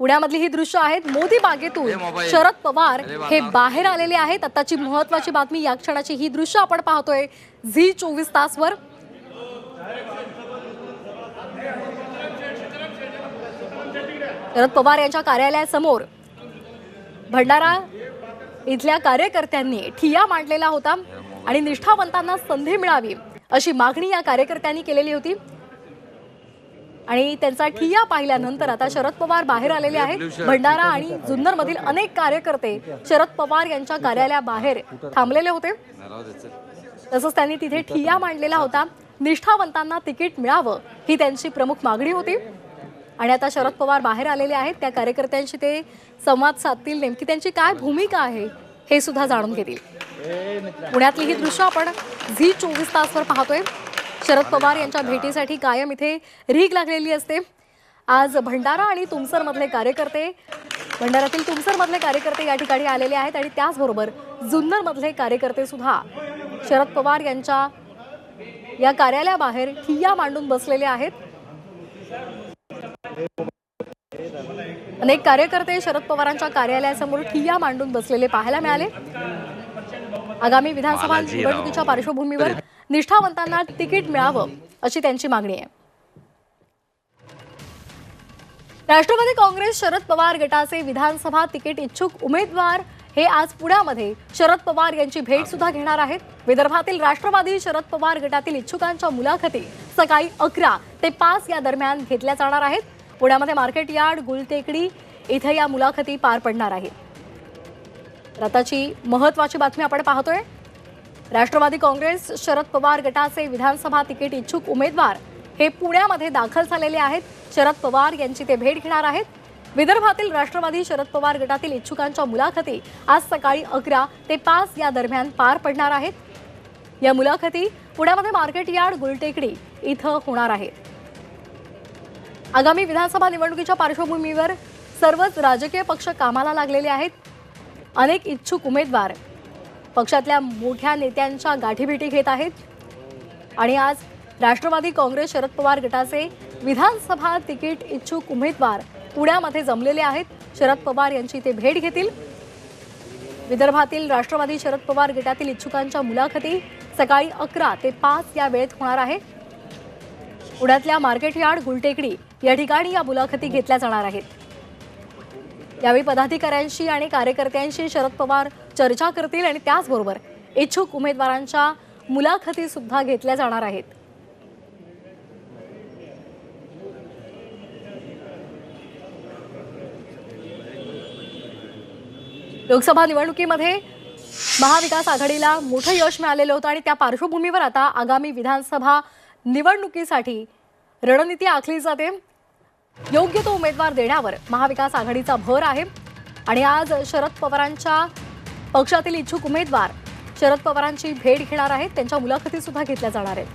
पुण्यामधली ही दृश्य आहेत. मोदी बागेतून शरद पवार हे बाहेर आलेले आहेत. आताची महत्वाची बातमी या क्षणाची ही दृश्य आपण पाहतोय झी चोवीस तासवर. शरद पवार यांच्या कार्यालयासमोर भंडारा इथल्या कार्यकर्त्यांनी ठिया मांडलेला होता आणि निष्ठावंतांना संधी मिळावी अशी मागणी या कार्यकर्त्यांनी केलेली होती. आणि त्यांचा ठिया पाहिल्यानंतर आता शरद पवार बाहेर आलेले आहेत. भंडारा आणि जुन्नर मधील अनेक कार्यकर्ते शरद पवार यांच्या कार्यालयाबाहेर थांबलेले होते. तसंच त्यांनी तिथे ठिया मांडलेला होता. निष्ठावंतांना तिकीट मिळावं ही त्यांची प्रमुख मागणी होती. आणि आता शरद पवार बाहेर आलेले आहेत. त्या कार्यकर्त्यांशी ते संवाद साधतील. नेमकी त्यांची काय भूमिका आहे हे सुद्धा जाणून घेतील. पुण्यातली ही दृश्य आपण झी चोवीस तासवर पाहतोय. शरद पवार यांच्या भेटीसाठी कायम इथे रीग लागलेली असते. आज भंडारा आणि तुमसर मधले कार्यकर्ते भंडाऱ्यातील तुमसर मधले कार्यकर्ते या ठिकाणी आलेले आहेत आणि त्याचबरोबर जुन्नर मधले कार्यकर्ते सुद्धा. शरद पवार यांच्या या कार्यालयाबाहेर ठिय्या मांडून बसलेले आहेत. अनेक कार्यकर्ते शरद पवारांच्या कार्यालयासमोर ठिय्या मांडून बसलेले पाहायला मिळाले. आगामी विधानसभा निवडणुकीच्या पार्श्वभूमीवर निष्ठावंतांना तिकीट मिळावं अशी त्यांची मागणी आहे. राष्ट्रवादी काँग्रेस शरद पवार गटाचे विधानसभा तिकीट इच्छुक उमेदवार हे आज पुण्यामध्ये शरद पवार यांची भेट सुद्धा घेणार आहेत. विदर्भातील राष्ट्रवादी शरद पवार गटातील इच्छुकांच्या मुलाखती सकाळी अकरा ते पाच या दरम्यान घेतल्या जाणार आहेत. पुण्यामध्ये मार्केट यार्ड गुलटेकडी इथे या मुलाखती पार पडणार आहेत. रथाची महत्वाची बातमी आपण पाहतोय. राष्ट्रवादी काँग्रेस शरद पवार गटाचे विधानसभा तिकीट इच्छुक उमेदवार हे पुण्यामध्ये दाखल झालेले आहेत. शरद पवार यांची ते भेट घेणार आहेत. विदर्भातील राष्ट्रवादी शरद पवार गटातील इच्छुकांच्या मुलाखती आज सकाळी अकरा ते पाच या दरम्यान पार पडणार आहेत. या मुलाखती पुण्यामध्ये मार्केट यार्ड गुलटेकडी इथं होणार आहेत आगामी विधानसभा निवडणुकीच्या पार्श्वभूमीवर सर्वच राजकीय पक्ष कामाला लागलेले आहेत. अनेक इच्छुक उमेदवार पक्षातल्या मोठ्या नेत्यांच्या गाठीभेटी घेत आहेत. आणि आज राष्ट्रवादी काँग्रेस शरद पवार गटाचे विधानसभा तिकीट इच्छुक उमेदवार पुण्यामध्ये जमलेले आहेत. शरद पवार यांची ते भेट घेतील. विदर्भातील राष्ट्रवादी शरद पवार गटातील इच्छुकांच्या मुलाखती सकाळी अकरा ते पाच या वेळेत होणार आहे पुण्यातल्या मार्केट यार्ड गुलटेकडी या ठिकाणी या मुलाखती घेतल्या जाणार आहेत. यावेळी पदाधिकाऱ्यांशी आणि कार्यकर्त्यांशी शरद पवार चर्चा करतील आणि त्याचबरोबर इच्छुक उमेदवारांच्या मुलाखती सुद्धा घेतल्या जाणार आहेत. लोकसभा निवडणुकीमध्ये महाविकास आघाडीला मोठं यश मिळालेलं होतं आणि त्या पार्श्वभूमीवर आता आगामी विधानसभा निवडणुकीसाठी रणनीती आखली जाते. योग्य तो उमेदवार देण्यावर महाविकास आघाडीचा भर आहे. आणि आज शरद पवारांच्या पक्षातील इच्छुक उमेदवार शरद पवारांची भेट घेणार आहेत. त्यांच्या मुलाखती सुद्धा घेतल्या जाणार आहेत.